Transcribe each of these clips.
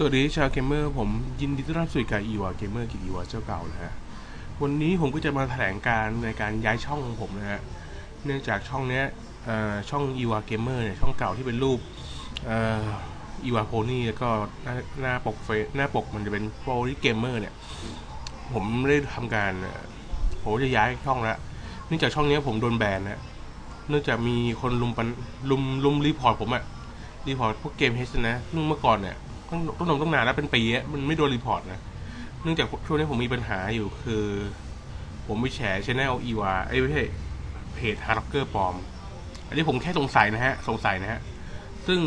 สวัสดีชาวเกมเมอร์ผมยินดีต้อนรับสู่กับอีวาเกมเมอร์กิจอีวาเจ้าเก่านะฮะวันนี้ผมก็จะมาแถลงการในการย้ายช่องของผมนะฮะเนื่องจากช่องเนี้ยช่องอีวาเกมเมอร์เนี่ยช่องเก่าที่เป็นรูปอีวาโพนี่แล้วก็หน้าหน้าปกเฟหน้าปกมันจะเป็นโปรลิเกมเมอร์เนี่ยผมได้ทำการเอ่อผมจะย้ายช่องแล้วเนื่องจากช่องเนี้ยผมโดนแบนนะเนื่องจากมีคนลุมปันลุมลุมรีพอร์ตผมอะรีพอร์ตพวกเกมเฮสนะซึ่งเมื่อก่อนเนี่ย ต้องต้องนมต้องนานแล้วเป็นปีอะมันไม่โดนรีพอร์ตนะ เนื่องจากช่วงนี้ผมมีปัญหาอยู่คือ ผมไปแฉชแนลอีวาไอ้ไม่ใช่เพจฮาร์ล็อกเกอร์ปลอม อันนี้ผมแค่สงสัยนะฮะ สงสัยนะฮะ ซึ่ง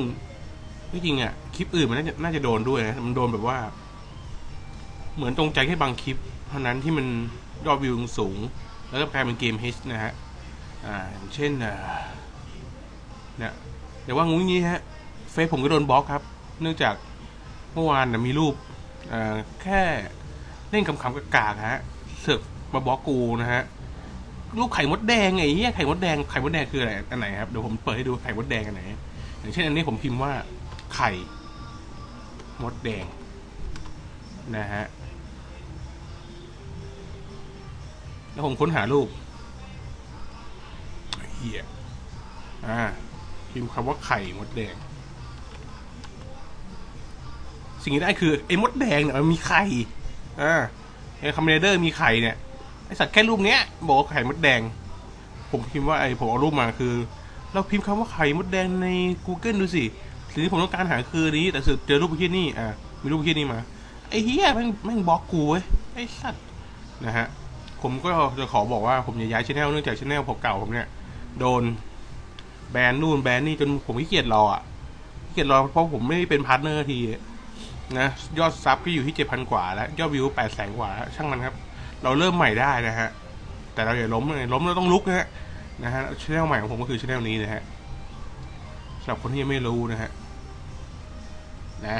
ที่จริงอะคลิปอื่นมันน่าจะน่าจะโดนด้วยนะมันโดนแบบว่า เหมือนตรงใจแค่บางคลิป เท่านั้นที่มันยอดวิวสูง แล้วก็กลายเป็นเกมเฮนะฮะ อ่าอย่างเช่นอ่าเนี่ยเดี๋ยวว่างูงี้ฮะ เฟซผมก็โดนบล็อกครับ เนื่องจาก เมื่อวานนะมีรูปแค่เล่นคำๆกากๆฮะเสือกมาบล็อกกูนะฮะรูปไข่มดแดงไงเฮียไข่มดแดงไข่มดแดงคืออะไรอันไหนครับเดี๋ยวผมเปิดให้ดูไข่มดแดงอันไหนอย่างเช่นอันนี้ผมพิมพ์ว่า ไข่มดแดง นะฮะแล้วผมค้นหารูปเฮียอ่าพิมพ์คำว่าไข่มดแดง สิ่งที่ได้คือไอ้มดแดงเนี่ยมันมีไข่อ่าไอ้คอมเมเดอร์มีไข่เนี่ยไอ้สัตว์แค่รูปเนี้ยบอกว่าไข่มดแดง ผมพิมพ์ว่าไอ้ผมเอารูปมาคือ เราพิมพ์คำว่าไข่มดแดงใน Google ดูสิสิ่งที่ผมต้องการหาคือนี้ แต่สุดเจอรูปที่นี่อ่ามีรูปที่นี่มาไอ้เฮียแม่งแม่งบล็อกกูเว้ยไอ้สัตว์นะฮะผมก็จะขอบอกว่าผมจะย้ายชแนลเนื่องจากชแนลผมเก่าผมเนี่ยโดนแบนนู่นแบนนี่จนผมขี้เกียจรออะขี้เกียจรอเพราะผมไม่ได้เป็นพาร์ทเนอร์ที นะยอดซับก็อยู่ที่เจ็ดพันกว่าแล้ว ยอดวิวแปดแสนกว่าแล้วช่างมันครับ เราเริ่มใหม่ได้นะฮะ แต่เราอย่าล้มเลยล้มเราต้องลุกนะฮะนะฮะช่องใหม่ของผมก็คือช่องนี้นะฮะสำหรับคนที่ยังไม่รู้นะฮะนะ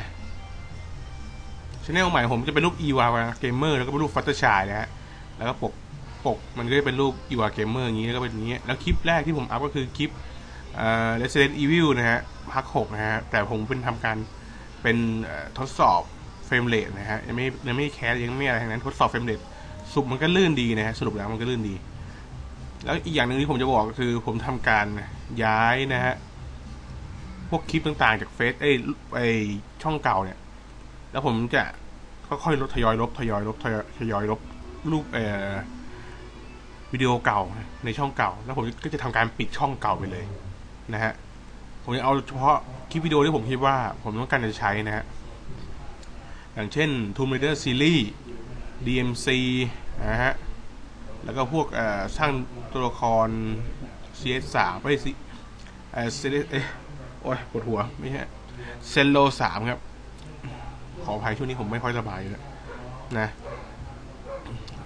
ช่องใหม่ผมจะเป็นรูปอีวาเกมเมอร์แล้วก็เป็นรูปฟัตเตอร์ชายนะฮะแล้วก็ปกปกมันก็จะเป็นรูปอีวาเกมเมอร์อย่างนี้แล้วก็เป็นอย่างนี้ แล้วคลิปแรกที่ผมอัพก็คือคลิปเอ่อ Resident Evil นะฮะภาคหกนะฮะแต่ผมเป็นทำการ เป็นทดสอบเฟรมเรทนะฮะยังไม่ยังไม่แคสยังไม่อะไรทั้งนั้นทดสอบเฟรมเรทสุดมันก็ลื่นดีนะฮะสรุปแล้วมันก็ลื่นดี แล้วอีกอย่างหนึ่งที่ผมจะบอกก็คือ ผมทำการย้ายนะฮะพวกคลิปต่างๆจากเฟซไอ้ไอ้ช่องเก่าเนี่ย แล้วผมจะค่อยๆลบทยอยลบทยอยลบทยอยทยอยลบรูปเอ่อวิดีโอเก่าในช่องเก่า แล้วผมก็จะทำการปิดช่องเก่าไปเลยนะฮะ ผมจะเอาเฉพาะคลิปวิดีโอที่ผมคิดว่า ผมต้องการจะใช้นะฮะ อย่างเช่น Tomb Raider Series DMC นะฮะ แล้วก็พวกเอ่อสร้างตัวละคร CS3 ไม่ใช่ C เอ่อ CS เอ๊ะโอ้ยปวดหัว ไม่ใช่เซนโล3ครับ ขออภัยช่วงนี้ผมไม่ค่อยสบายเลยนะ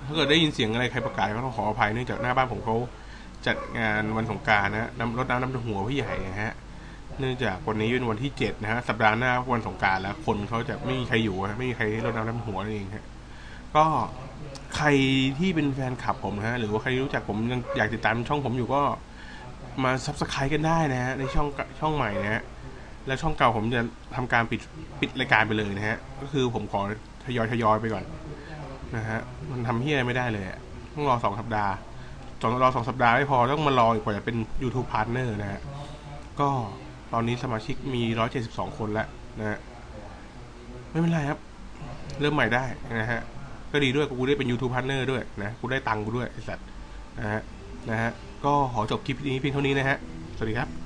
ถ้าเกิดได้ยินเสียงอะไรใครประกาศก็ต้องขออภัยเนื่องจากหน้าบ้านผมเขาจัดงานวันสงการนะน้ำรดน้ำน้ำหัวพี่ใหญ่นะฮะ เนื่องจากวันนี้เป็นวันที่เจ็ดนะฮะสัปดาห์หน้าวันสงการแล้ว คนเขาจะไม่มีใครอยู่ฮะไม่มีใครรดน้ำน้ำหัวนั่นเองฮะก็ใครที่เป็นแฟนคลับผมนะฮะหรือว่าใครรู้จักผมยังอยากติดตามช่องผมอยู่ก็มาซับสไครต์กันได้นะฮะในช่องช่องใหม่นะฮะแล้วช่องเก่าผมจะทำการปิดปิดรายการไปเลยนะฮะ ก็คือผมขอทยอยทยอยไปก่อนนะฮะ มันทำเฮียไม่ได้เลยอะต้องรอสองสัปดาห์สองรอสองสัปดาห์ไม่พอต้องมารออีกกว่าจะเป็น YouTube Partner นะฮะ ก็ ตอนนี้สมาชิกมี 172 คนแล้วนะฮะไม่เป็นไรครับ เริ่มใหม่ได้นะฮะ ก็ดีด้วยกูได้เป็น YouTube Partner ด้วยนะ กูได้ตังค์กูด้วยไอ้สัตว์นะฮะนะฮะก็ขอจบคลิปนี้เพียงเท่านี้นะฮะ สวัสดีครับ